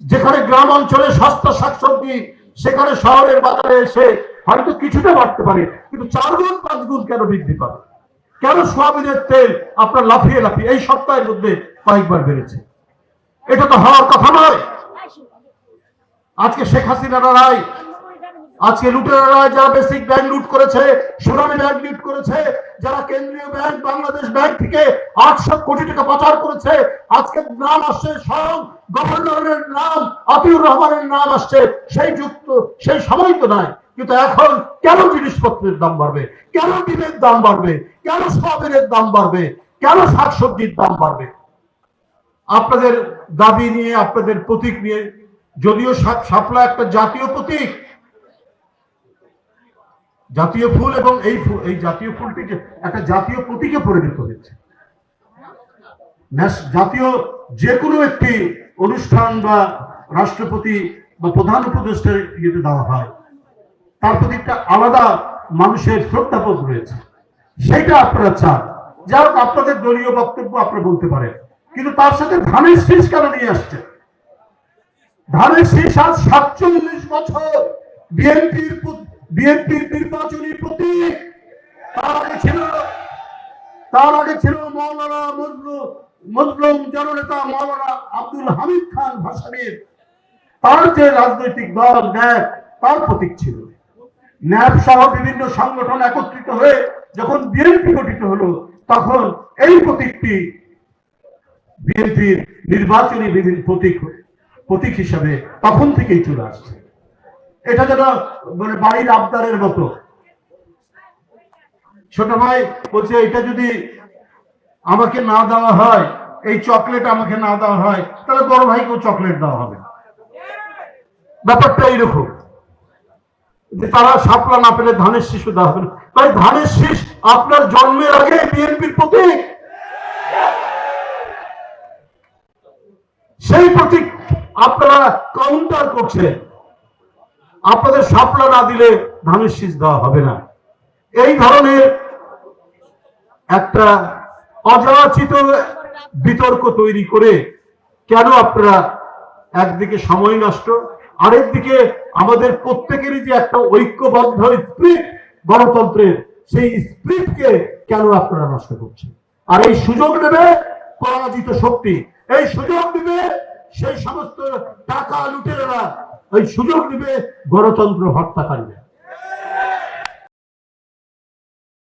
যেখানে গ্রাম অঞ্চলে সস্তা শাকসবজি, সেখানে শহরের বাজারে এসে হয়তো কিছুটা বাড়তে পারে, কিন্তু চার গুণ, পাঁচ গুণ কেন বৃদ্ধি পাবে? কেন সোয়াবিনের তেল আপনার লাফিয়ে লাফিয়ে এই সপ্তাহের মধ্যে কয়েকবার বেড়েছে? এটা তো হওয়ার কথা নয়। আজকে শেখ হাসিনা রায় আজকে লুটেরারা যারা বেসিক ব্যাংক লুট করেছে সোনালী ব্যাংক লুট করেছে, যারা কেন্দ্রীয় ব্যাংক, বাংলাদেশ ব্যাংক থেকে আটশো কোটি টাকা পাচার করেছে আজকে নাম আসছে স্বয়ং গভর্নরের নাম, আতিউর রহমানের নাম আসছে। সেই যুক্ত, সেই সময় তো নাই, কিন্তু এখন কেন জিনিসপত্রের দাম বাড়বে? কেন ডিমের দাম বাড়বে? কেন সয়াবিনের দাম বাড়বে? কেন শাকসবজির দাম বাড়বে? আপনাদের দাবি নিয়ে, আপনাদের প্রতীক নিয়ে, যদিও সাপলা একটা জাতীয় প্রতীক, জাতীয় ফুল এবং এই এই জাতীয় ফুলটিকে একটা জাতীয় প্রতীকে পরিণত হয়েছে। জাতীয় যে কোনো একটি অনুষ্ঠান বা রাষ্ট্রপতি বা প্রধান উপদেষ্টার ইয়েতে দেওয়া হয়। তার প্রতি একটা আলাদা মানুষের শ্রদ্ধাবোধ রয়েছে। সেটা আপনারা চান। যা হোক, আপনাদের দলীয় বক্তব্য আপনারা বলতে পারেন। কিন্তু তার সাথে ধানের শীষ কেন নিয়ে আসছে ধানের শীষ আজ সাতচল্লিশ বছর বিএনপির বিএনপির নির্বাচনী প্রতীক। তার আগে ছিল, তার আগে ছিল মৌলানা মজলু মজলুম জননেতা মৌলানা আব্দুল হামিদ খান ভাসানীর, তার যে রাজনৈতিক দল ন্যাপ তার প্রতীক ছিল। ন্যাপ সহ বিভিন্ন সংগঠন একত্রিত হয়ে যখন বিএনপি গঠিত হলো, তখন এই প্রতীকটি বিএনপির নির্বাচনী বিভিন্ন প্রতীক প্রতীক হিসাবে তখন থেকেই চলে আসছে। এটা যেন মানে বাড়ির আবদারের মতো। ছোট ভাই বলছে, এটা যদি আমাকে না দেওয়া হয়, এই চকলেট আমাকে না দেওয়া হয়, তাহলে বড় ভাইকেও চকলেট দেওয়া হবে। ব্যাপারটা এইরকম যে তারা সাপলা না পেলে ধানের শিশু দেওয়া হবে। তাই ধানের শীষ আপনার জন্মের আগে বিএনপির প্রতীক। সেই প্রতীক আপনারা কাউন্টার করছেন। আপনাদের সাপলা না দিলে ধানের শীষ দেওয়া হবে না। এই ধরনের একটা অযাচিত বিতর্ক তৈরি করে কেন আপনারা একদিকে সময় নষ্ট, আরেকদিকে আমাদের প্রত্যেকেরই যে একটা ঐক্যবদ্ধ স্প্রিট গণতন্ত্রের, সেই স্প্রিটকে কেন আপনারা নষ্ট করছেন? আর এই সুযোগ নেবে পরাজিত শক্তি। এই সুযোগ নেবে সেই সমস্ত টাকা লুটেরা। এই সুযোগ নেবে গণতন্ত্র হত্যাকারীরা।